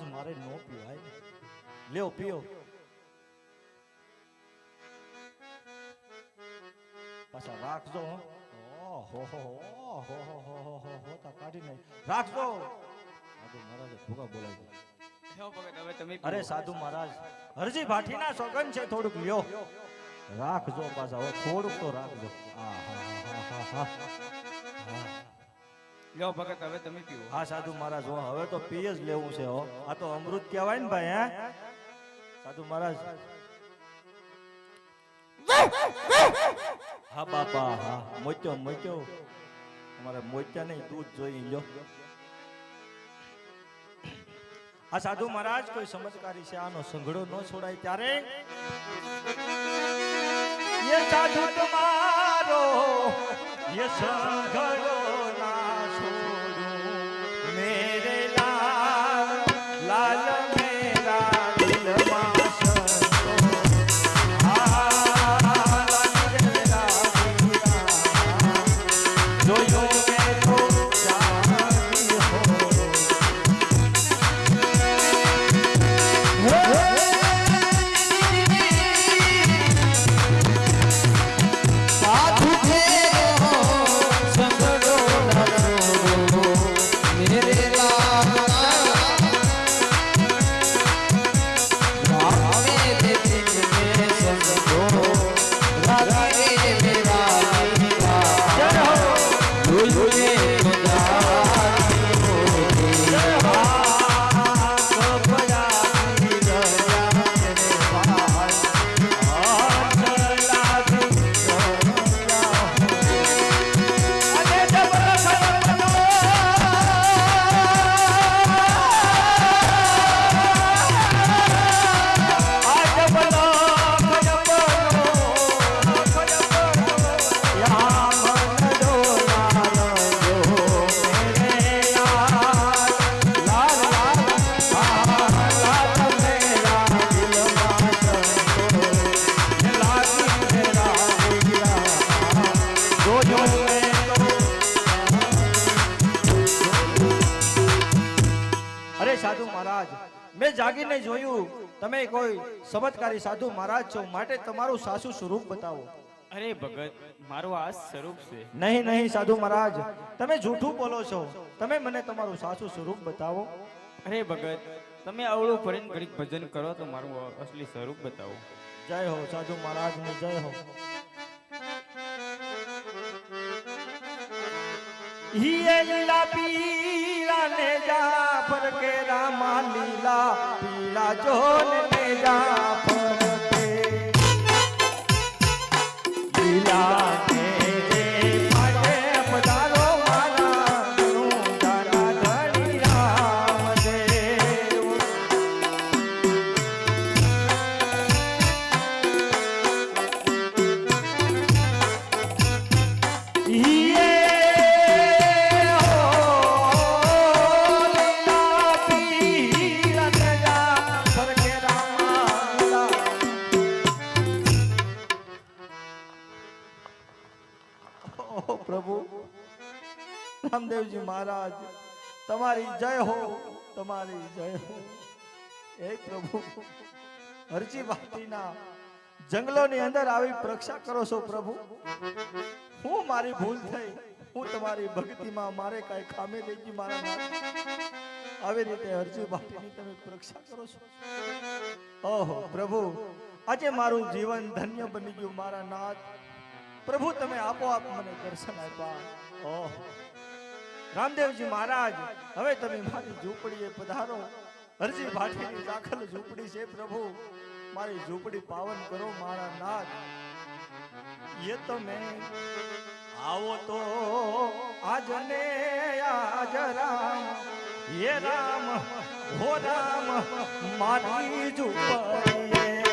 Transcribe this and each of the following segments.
મહારાજ મારે ન પીવાય. લ્યો, પીઓ. પાછા રાખજો, હો. હો હો રાખજો. પાછા થોડુંક તો રાખજો. હા હા હા હા હા લ્યો ભગત, હવે તમે પીવો. હા, સાધુ મહારાજ, હો હવે તો પી જ લેવું છે, હો. આ તો અમૃત કહેવાય ને ભાઈ, હે? સાધુ મહારાજ. હા, બાપા, હા. મોચો મોચો અમારે મોચા નહીં દૂધ જોઈ લો આ સાધુ મહારાજ, કોઈ સમજકારી છે? આનો સંઘડો ન છોડાય ત્યારે? સાધુ તમારો સંઘડો સાધુ મહારાજ મેં જાગીને જોયું તમે કોઈ સમજકારી સાધુ મહારાજ છો માટે તમારું સાસુ સ્વરૂપ બતાવો. અરે ભગત મારું આ સ્વરૂપ છે. નહીં નહીં સાધુ મહારાજ તમે જૂઠું બોલો છો તમે મને તમારું સાસુ સ્વરૂપ બતાવો. અરે ભગત તમે અવળું ફરીને ઘડીક ભજન કરો તો મારું અસલી સ્વરૂપ બતાવો. જય હો સાધુ મહારાજ ને જય હો. હિયે લીલા પીલા ને જા પર કે રામા લીલા પીલા જોન ને જા રામદેવજી મહારાજ, તમારી જય હો, તમારી જય હો. હે પ્રભુ, હરજી ભાટીના જંગલોની અંદર આવી પ્રક્ષા કરો છો પ્રભુ. હું મારી ભૂલ થઈ, હું તમારી ભક્તિમાં મારે કઈ ખામી રહી ગઈ મારા આવી રીતે હરજી ભાટીની તમે પ્રક્ષા કરો છો. ઓહો, પ્રભુ, આજે મારું જીવન ધન્ય બની ગયું, મારા નાથ. પ્રભુ, તમે આપોઆપ મને દર્શન આપ્યા. ઓહ. રામદેવજી મહારાજ હવે તમે મારી ઝૂંપડીએ પધારો. હરજી ભાટીની દાખલ ઝૂંપડી છે પ્રભુ. મારી ઝૂંપડી પાવન કરો મારા નાથ. યે તમે આવો તો આજને આજ રામ. હે રામ હો રામ મારી ઝૂંપડીએ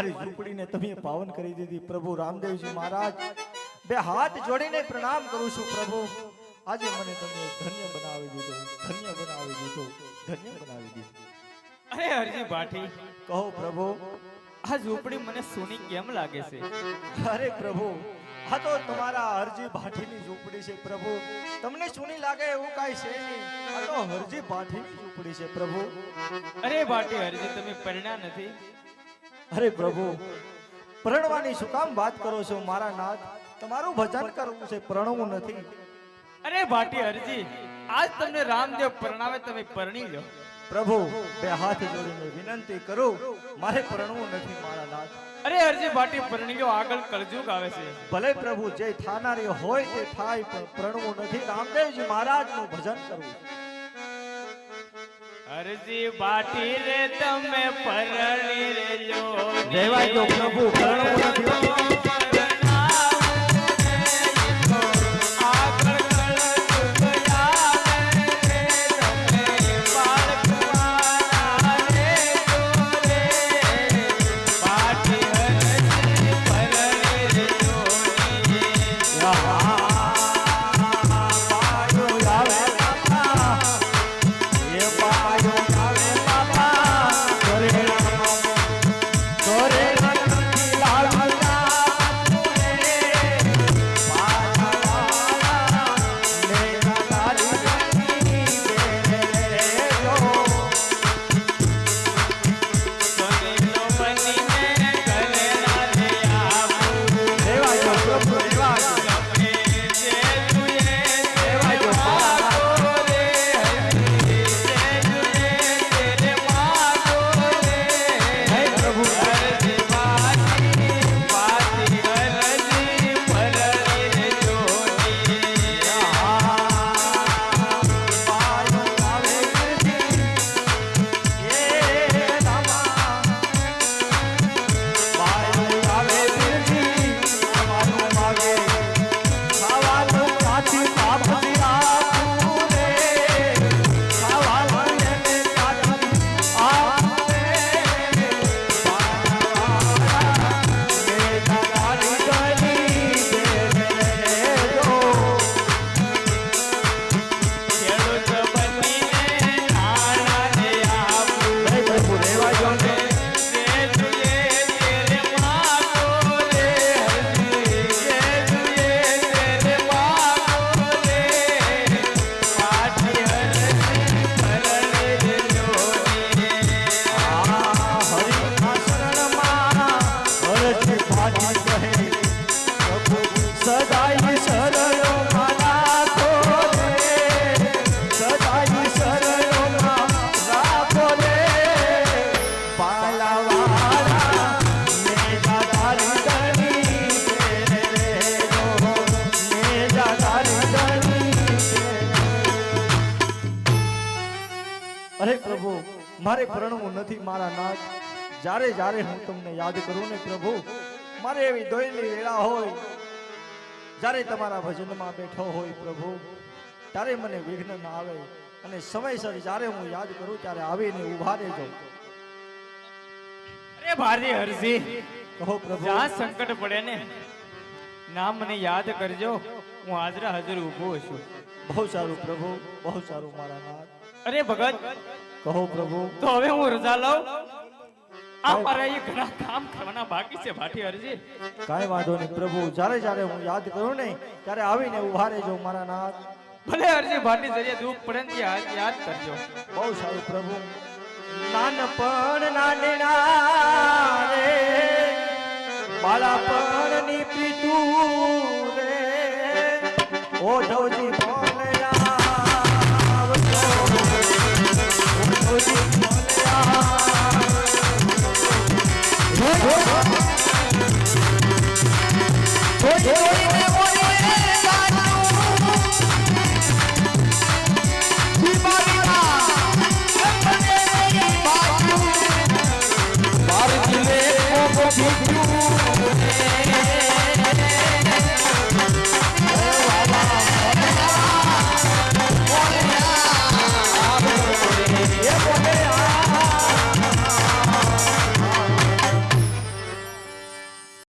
મારી ઝૂંપડીને તમે પાવન કરી દીધી. પ્રભુ રામદેવજી મહારાજ બે હાથ જોડીને પ્રણામ કરું છું પ્રભુ. આજે મને તમે ધન્ય બનાવી દીધો ધન્ય બનાવી દીધો ધન્ય બનાવી દીધો. અરે હરજી ભાટી કહો પ્રભુ. આ ઝૂંપડી મને સોની કેમ લાગે છે? અરે પ્રભુ આ તો તમારા હરજી ભાટીની ઝૂંપડી છે પ્રભુ. તમને સોની લાગે એવું કાઈ છે નહીં. આ તો હરજી ભાટીની ઝૂંપડી છે પ્રભુ. અરે ભાટી હરજી તમે પરણ્યા નથી. અરે પ્રભુ પરણવાની શું કામ વાત કરો છો મારા નાથ? તમારું ભજન કરવું છે પરણવું નથી. અરે ભાટી હરજી આજ તમને રામદેવ પરણાવે તમે પરણી લો. પ્રભુ બે હાથ જોડીને વિનંતી કરું મારે પરણવું નથી મારા નાથ. અરે હરજી ભાટી પરણી લો આગળ કળજુગ આવે છે. ભલે પ્રભુ જે થાનારી હોય તે થાય પણ પરણવું નથી. રામદેવજી મહારાજનું ભજન કરવું હરજી બાટી રે તમે પરણી રેજો. રહેવાય તો પ્રભુ, પરણવું મારે પ્રણવું નથી મારા નાથ. જ્યારે જ્યારે હું તમને યાદ કરું ને પ્રભુ મારે એવી દોયલી વેળા હોય. જ્યારે તમારા ભજનમાં બેઠો હોય પ્રભુ ત્યારે મને વિઘ્ન ના આવે અને સમયસર જ્યારે હું યાદ કરું ત્યારે આવીને ઊભા રહેજો. અરે ભારી હરજી. કહો પ્રભુ. જ્યાં સંકટ પડે ને ના મને યાદ કરજો. હું હાજરા હાજર ઊભો છું. બહુ સારું પ્રભુ બહુ સારું મારા નાથ. અરે ભગત કહો પ્રભુ. તો હવે હું રજા લઉં. આ મારા એ ઘણા કામ કરવાના બાકી છે ભાટી હરજી. કાંઈ વાંધો નહીં પ્રભુ. જ્યારે જ્યારે હું યાદ કરું ને ત્યારે આવીને ઊભા રહેજો મારા નાથ. ભલે હરજી ભાટી જરીએ દુઃખ પડે ને યાદ કરજો. બહુ સારું પ્રભુ. નાનપણ નાનના રે બાળપણ પીતું રે. ઓઢવજી